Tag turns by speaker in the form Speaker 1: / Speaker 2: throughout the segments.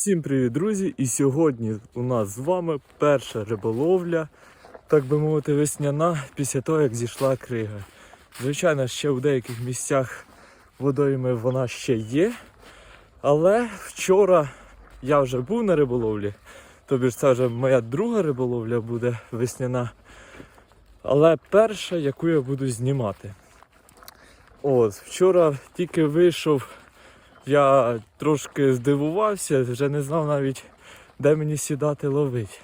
Speaker 1: Всім привіт, друзі! І сьогодні у нас з вами перша риболовля, так би мовити, весняна після того, як зійшла крига. Звичайно, ще в деяких місцях водойми вона ще є. Але вчора я вже був на риболовлі, тобі ж це вже моя друга риболовля буде весняна. Але перша, яку я буду знімати. От, вчора тільки вийшов я трошки здивувався, вже не знав навіть, де мені сідати ловити.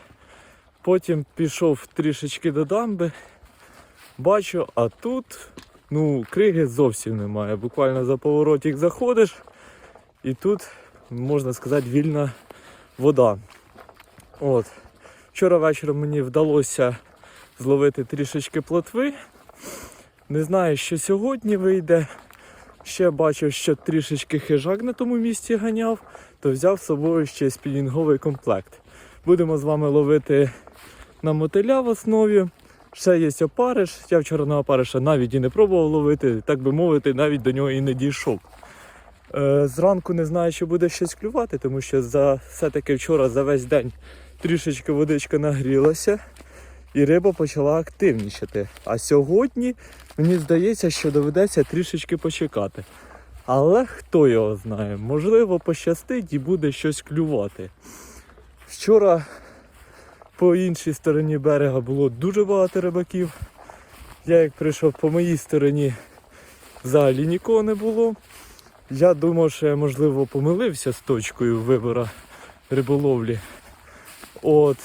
Speaker 1: Потім пішов трішечки до дамби, бачу, а тут ну, криги зовсім немає. Буквально за поворотик заходиш, і тут, можна сказати, вільна вода. От. Вчора вечором мені вдалося зловити трішечки плотви. Не знаю, що сьогодні вийде. Ще бачив, що трішечки хижак на тому місці ганяв, то взяв з собою ще спінінговий комплект. Будемо з вами ловити на мотиля в основі. Ще є опариш. Я вчора на опариша навіть і не пробував ловити, так би мовити, навіть до нього і не дійшов. Е, зранку не знаю, чи буде щось клювати, тому що за все-таки вчора за весь день трішечки водичка нагрілася і риба почала активнічати. А сьогодні мені здається, що доведеться трішечки почекати. Але хто його знає, можливо, пощастить і буде щось клювати. Вчора по іншій стороні берега було дуже багато рибаків. Я як прийшов по моїй стороні, взагалі нікого не було. Я думав, що я можливо помилився з точкою вибору риболовлі. От.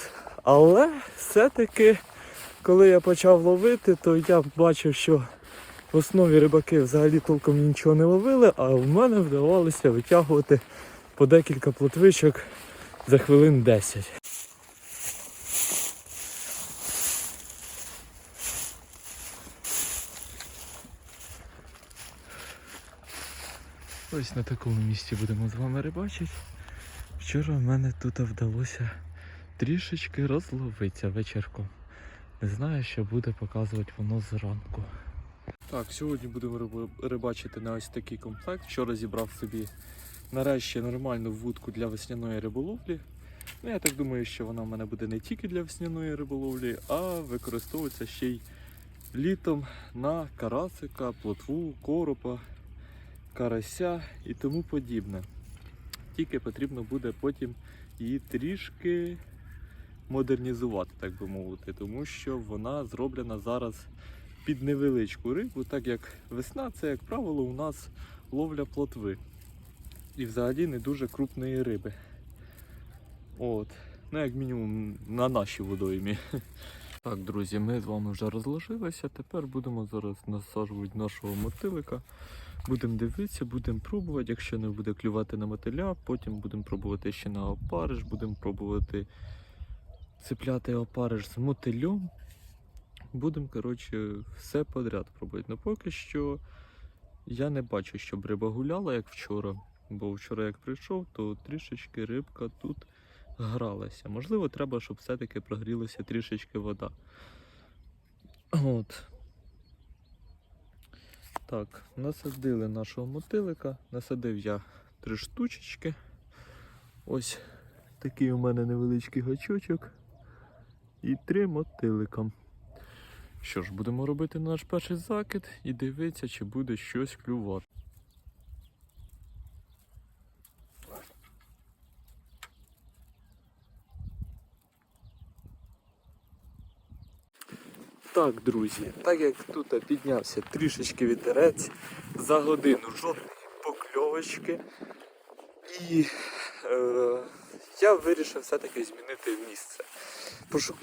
Speaker 1: Але все-таки, коли я почав ловити, то я бачив, що в основі рибаки взагалі толком нічого не ловили, а в мене вдавалося витягувати по декілька плотвичок за хвилин 10. Ось на такому місці будемо з вами рибачити. Вчора в мене тут вдалося трішечки розловитися вечірком. Не знаю, що буде показувати воно зранку. Так, сьогодні будемо рибачити на ось такий комплект. Вчора зібрав собі нарешті нормальну вудку для весняної риболовлі. Ну, я так думаю, що вона в мене буде не тільки для весняної риболовлі, а використовується ще й літом на карасика, плотву, коропа, карася і тому подібне. Тільки потрібно буде потім її трішки модернізувати, так би мовити, тому що вона зроблена зараз під невеличку рибу, так як весна це, як правило, у нас ловля плотви. І взагалі не дуже крупної риби. От. Ну, як мінімум, на нашій водоймі. Так, друзі, ми з вами вже розложилися. Тепер будемо зараз насаджувати нашого мотилика. Будемо дивитися, будемо пробувати. Якщо не буде клювати на мотиля, потім будемо пробувати ще на опариш, будемо пробувати цепляти опариш з мотилем. Будемо, коротше, все подряд пробувати. Ну поки що я не бачу, щоб риба гуляла, як вчора. Бо вчора як прийшов, то трішечки рибка тут гралася. Можливо, треба, щоб все-таки прогрілася трішечки вода. От. Так, насадили нашого мотилика. Насадив я три штучечки. Ось такий у мене невеличкий гачочок. І три мотилика. Що ж, будемо робити наш перший закид і дивитися, чи буде щось клювати. Так, друзі, так як тут піднявся трішечки вітерець, за годину жодної покльовочки. І е, я вирішив все-таки змінити місце.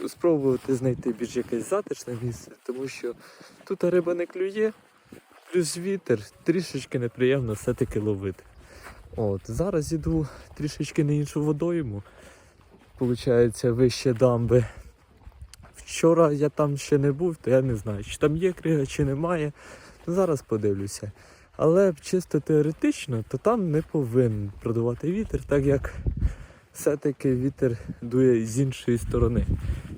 Speaker 1: Спробувати знайти більш якесь затишне місце, тому що тут риба не клює, плюс вітер, трішечки неприємно все-таки ловити. От, зараз іду трішечки на іншу водойму, виходить, вище дамби. Вчора я там ще не був, то я не знаю, чи там є крига, чи немає. Ну, Зараз подивлюся. Але чисто теоретично, то там не повинен продувати вітер, так як все-таки вітер дує з іншої сторони.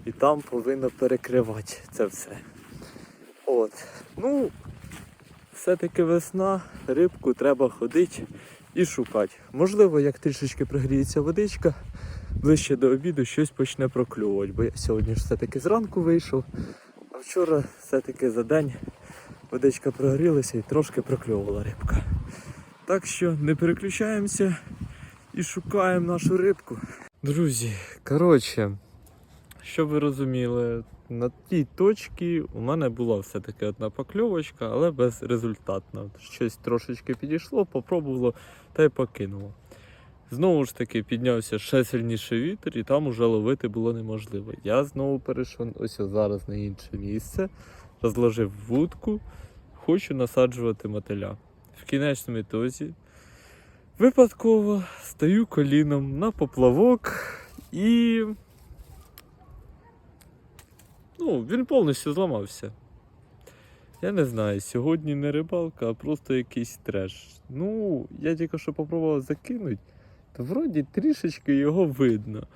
Speaker 1: І там повинно перекривати це все. От. Ну, все-таки весна, рибку треба ходити і шукати. Можливо, як трішечки прогріється водичка, ближче до обіду щось почне прокльовувати, бо я сьогодні ж все-таки зранку вийшов, а вчора все-таки за день водичка прогрілася і трошки прокльовувала рибка. Так що не переключаємося і шукаємо нашу рибку. Друзі, коротше, щоб ви розуміли, на тій точці у мене була все-таки одна покльовочка, але безрезультатна. Щось трошечки підійшло, попробувало та й покинуло. Знову ж таки піднявся ще сильніший вітер, і там уже ловити було неможливо. Я знову перейшов ось зараз на інше місце, розложив вудку, хочу насаджувати мотиля. В кінечному ітозі випадково стаю коліном на поплавок і. Ну, він повністю зламався. Я не знаю, сьогодні не рибалка, а просто якийсь треш. Ну, я тільки що попробував закинути, то вроді трішечки його видно.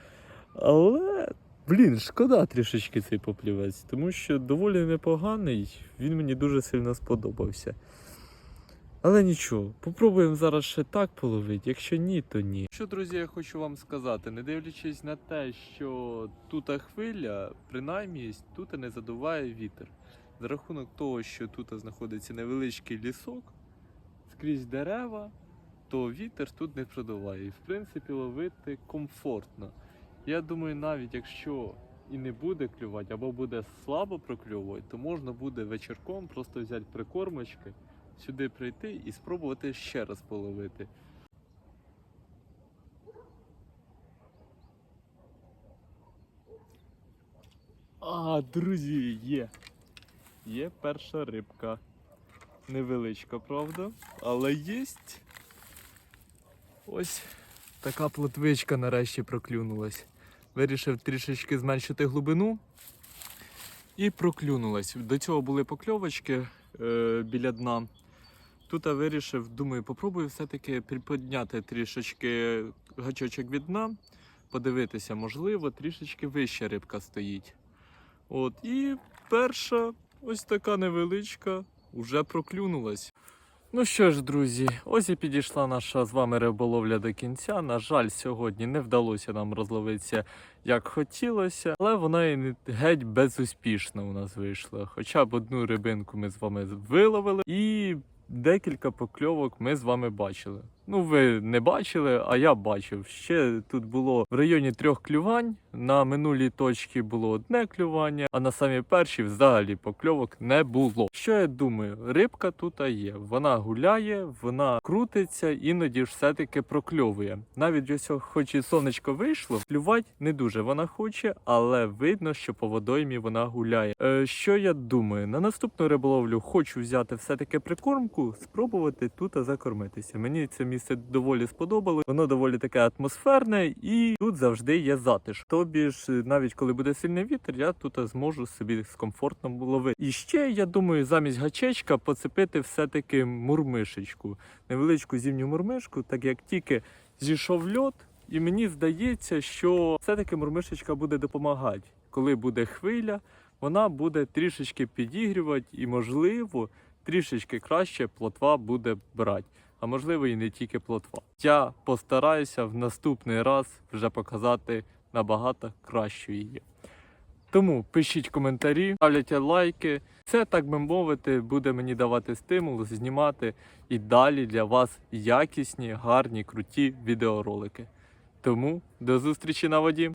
Speaker 1: Але, блін, шкода трішечки цей поплівець, тому що доволі непоганий, він мені дуже сильно сподобався. Але нічого, попробуємо зараз ще так половити. Якщо ні, то ні. Що, друзі, я хочу вам сказати, не дивлячись на те, що тут хвиля, принаймні тут не задуває вітер. За рахунок того, що тут знаходиться невеличкий лісок, скрізь дерева, то вітер тут не продуває. І в принципі ловити комфортно. Я думаю, навіть якщо і не буде клювати, або буде слабо прокльовувати, то можна буде вечірком просто взяти прикормочки сюди прийти і спробувати ще раз половити. А, друзі, є. Є перша рибка. Невеличка, правда? Але єсть. Ось така плотвичка нарешті проклюнулась. Вирішив трішечки зменшити глибину і проклюнулась. До цього були покльовочки е, біля дна. Тут я вирішив, думаю, попробую все-таки приподняти трішечки гачочок від дна, подивитися, можливо, трішечки вища рибка стоїть. От, і перша, ось така невеличка, вже проклюнулась. Ну що ж, друзі, ось і підійшла наша з вами риболовля до кінця. На жаль, сьогодні не вдалося нам розловитися як хотілося, але вона і геть безуспішна у нас вийшла. Хоча б одну рибинку ми з вами виловили, і декілька покльовок ми з вами бачили. Ну, ви не бачили, а я бачив. Ще тут було в районі трьох клювань. На минулій точці було одне клювання, а на самій першій взагалі покльовок не було. Що я думаю, рибка тут є. Вона гуляє, вона крутиться, іноді ж все-таки прокльовує. Навіть ось хоч і сонечко вийшло, клювати не дуже вона хоче, але видно, що по водоймі вона гуляє. Е, що я думаю? На наступну риболовлю хочу взяти все-таки прикормку, спробувати тут закормитися. Мені це місце доволі сподобалось. Воно доволі таке атмосферне, і тут завжди є затиш. Тобі ж, навіть коли буде сильний вітер, я тут зможу собі з комфортом ловити. І ще я думаю, замість гачечка поцепити все-таки мурмишечку, невеличку зімню мурмишку, так як тільки зійшов льот. І мені здається, що все-таки мурмишечка буде допомагати. Коли буде хвиля, вона буде трішечки підігрівати і, можливо, трішечки краще плотва буде брати. А можливо і не тільки плотва. Я постараюся в наступний раз вже показати набагато кращу її. Тому пишіть коментарі, ставляйте лайки. Це, так би мовити, буде мені давати стимул знімати і далі для вас якісні, гарні, круті відеоролики. Тому до зустрічі на воді!